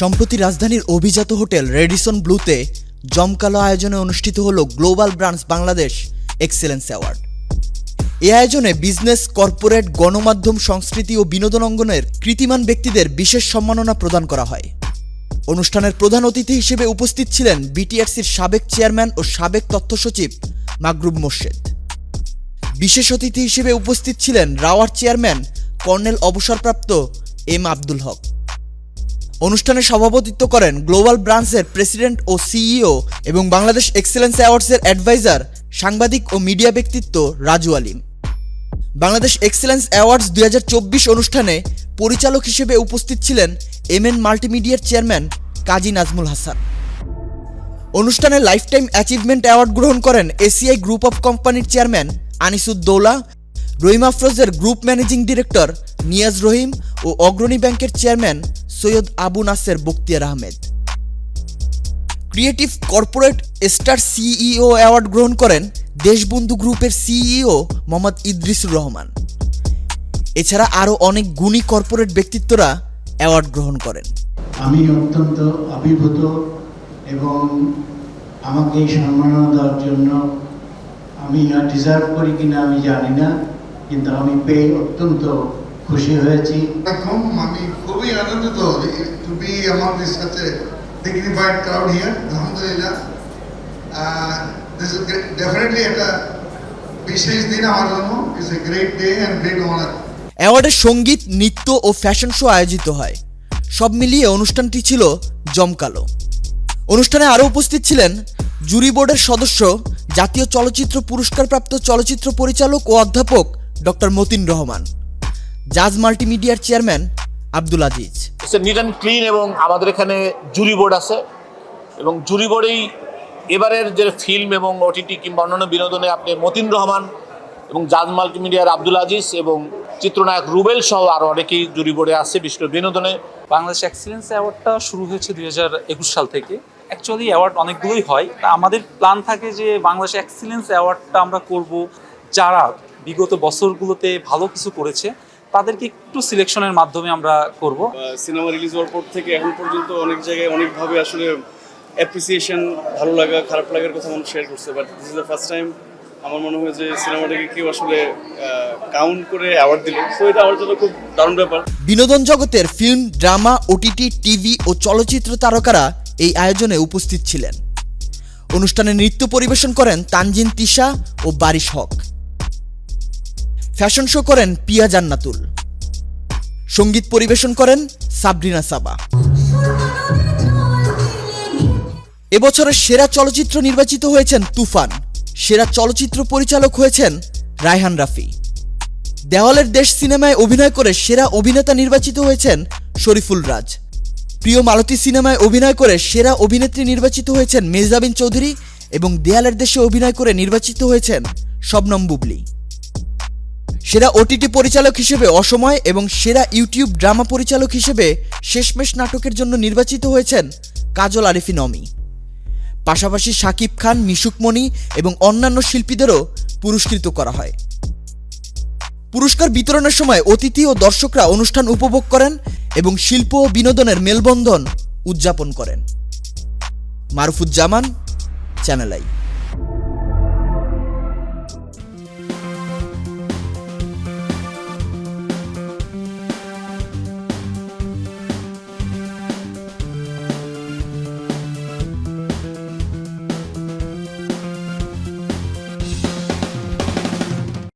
সম্প্রতি রাজধানীর অভিজাত হোটেল রেডিসন ব্লুতে জমকালো আয়োজনে অনুষ্ঠিত হল global branch Bangladesh excellence award. এ আয়োজনে বিজনেস, কর্পোরেট, গণমাধ্যম, সংস্কৃতি ও বিনোদন অঙ্গনের কৃতিমান ব্যক্তিদের বিশেষ সম্মাননা প্রদান করা হয়। অনুষ্ঠানের প্রধান অতিথি হিসেবে উপস্থিত ছিলেন বিটিআরসির সাবেক চেয়ারম্যান ও সাবেক তথ্য সচিব মাগরুব মোর্শেদ। বিশেষ অতিথি হিসেবে উপস্থিত ছিলেন রাওয়ার চেয়ারম্যান কর্নেল অবসরপ্রাপ্ত এম আব্দুল হক। অনুষ্ঠানে সভাপতিত্ব করেন গ্লোবাল ব্রাঞ্চের প্রেসিডেন্ট ও সিইও এবং বাংলাদেশ এক্সেলেন্স অ্যাওয়ার্ডসের অ্যাডভাইজার, সাংবাদিক ও মিডিয়া ব্যক্তিত্ব রাজু আলিম। বাংলাদেশ এক্সেলেন্স অ্যাওয়ার্ডস দুই হাজার চব্বিশ অনুষ্ঠানে পরিচালক হিসেবে উপস্থিত ছিলেন এম এন মাল্টিমিডিয়ার চেয়ারম্যান কাজী নাজমুল হাসান। অনুষ্ঠানে লাইফটাইম অ্যাচিভমেন্ট অ্যাওয়ার্ড গ্রহণ করেন এসিআই গ্রুপ অফ কোম্পানির chairman আনিসুদ্দৌলা, Rahim আফরোজের group managing director Niaz Rahim ও অগ্রণী ব্যাংকের chairman Syed Abu Naser Bakhtiar Ahmed. Creative corporate star CEO award গ্রহণ করেন দেশবন্ধু গ্রুপের সিইও মোহাম্মদ ইদ্রিসুর রহমান। এছাড়া আরও অনেক গুণী কর্পোরেট ব্যক্তিত্বরা অ্যাওয়ার্ড গ্রহণ করেন। আমি অত্যন্ত অভিভূত এবং আমাকে এই সম্মাননা দেওয়ার জন্য আমি ডিজার্ভ করি কিনা আমি জানি না, কিন্তু আমি পেয়ে অত্যন্ত খুশি হয়েছি। প্রথম আমি খুবই আনন্দিত to be among this such a dignified crowd here আলহামদুলিল্লাহ। দিস ইজ ডেফিনেটলি একটা বিশেষ দিন আমার জন্য। It's a great day and great honour অ্যাওয়ার্ডে সংগীত নৃত্য ও ফ্যাশন শো আয়োজিত হয়। সব মিলিয়ে অনুষ্ঠানটি ছিল জমকালো। অনুষ্ঠানে আরও উপস্থিত ছিলেন জুরি বোর্ডের সদস্য জাতীয় চলচ্চিত্র পুরস্কারপ্রাপ্ত চলচ্চিত্র পরিচালক ও অধ্যাপক doctor Matin Rahman. Jaaz মাল্টিমিডিয়ার chairman Abdul Aziz. Neat and clean এবং আমাদের এখানে জুরি বোর্ড আছে এবং জুরি বোর্ডেই এবারের যে ফিল্ম এবং ওটিটি কিংবা অন্যান্য বিনোদনে আপনি মতিন রহমান এবং জাজ মাল্টিমিডিয়ার আব্দুল আজিজ এবং চিত্রনায়ক রুবেল সহ আরও অনেকেই জুরি বোর্ডে আছে করে বিনোদনে। বাংলাদেশ এক্সিলেন্স অ্যাওয়ার্ডটা শুরু হয়েছে দুই হাজার একুশ সাল থেকে। অ্যাকচুয়ালি অ্যাওয়ার্ড অনেকগুলোই হয়। তা আমাদের প্ল্যান থাকে যে বাংলাদেশ এক্সিলেন্স অ্যাওয়ার্ডটা আমরা করব। যারা বিগত বছরগুলোতে ভালো কিছু করেছে তাদেরকে একটু সিলেকশনের মাধ্যমে আমরা করব। সিনেমা রিলিজ হওয়ার পর থেকে এখন পর্যন্ত অনেক জায়গায় অনেকভাবে আসলে অ্যাপ্রিসিয়েশন ভালো লাগা খারাপ লাগার কথা মানুষ শেয়ার করছে। But this is the first time আমার মনে হয় যে সিনেমাটাকে কেউ আসলে কাউন্ট করে অ্যাওয়ার্ড দিল। সো এটা আমার জন্য খুব দারুণ ব্যাপার। বিনোদন জগতের ফিল্ম ড্রামা ওটিটি টিভি ও চলচ্চিত্র তারকারা এই আয়োজনে উপস্থিত ছিলেন। অনুষ্ঠানে নৃত্য পরিবেশন করেন তানজিন তিশা ও বারিশ হক। ফ্যাশন শো করেন পিয়া জান্নাতুল। সংগীত পরিবেশন করেন সাবরিনা সাবা। এবছরের সেরা চলচ্চিত্র নির্বাচিত হয়েছেন তুফান। সেরা চলচ্চিত্র পরিচালক হয়েছেন রায়হান রাফি। দেওয়ালের দেশ সিনেমায় অভিনয় করে সেরা অভিনেতা নির্বাচিত হয়েছেন শরীফুল রাজ। প্রিয় মালতী সিনেমায় অভিনয় করে সেরা অভিনেত্রী নির্বাচিত হয়েছেন মেজাবিন চৌধুরী এবং দেয়ালের দেশে অভিনয় করে নির্বাচিত হয়েছেন শবনম বুবলি। সেরা ওটিটি পরিচালক হিসেবে অসময় এবং সেরা ইউটিউব ড্রামা পরিচালক হিসেবে শেষমেশ নাটকের জন্য নির্বাচিত হয়েছেন কাজল আরিফিন অমি পাশাপাশি শাকিব খান মিশুকমণি এবং অন্যান্য শিল্পীদেরও পুরস্কৃত করা হয়। পুরস্কার বিতরণের সময় অতিথি ও দর্শকরা অনুষ্ঠান উপভোগ করেন এবং শিল্প ও বিনোদনের মেলবন্ধন উদযাপন করেন। Marufuzzaman, channel I.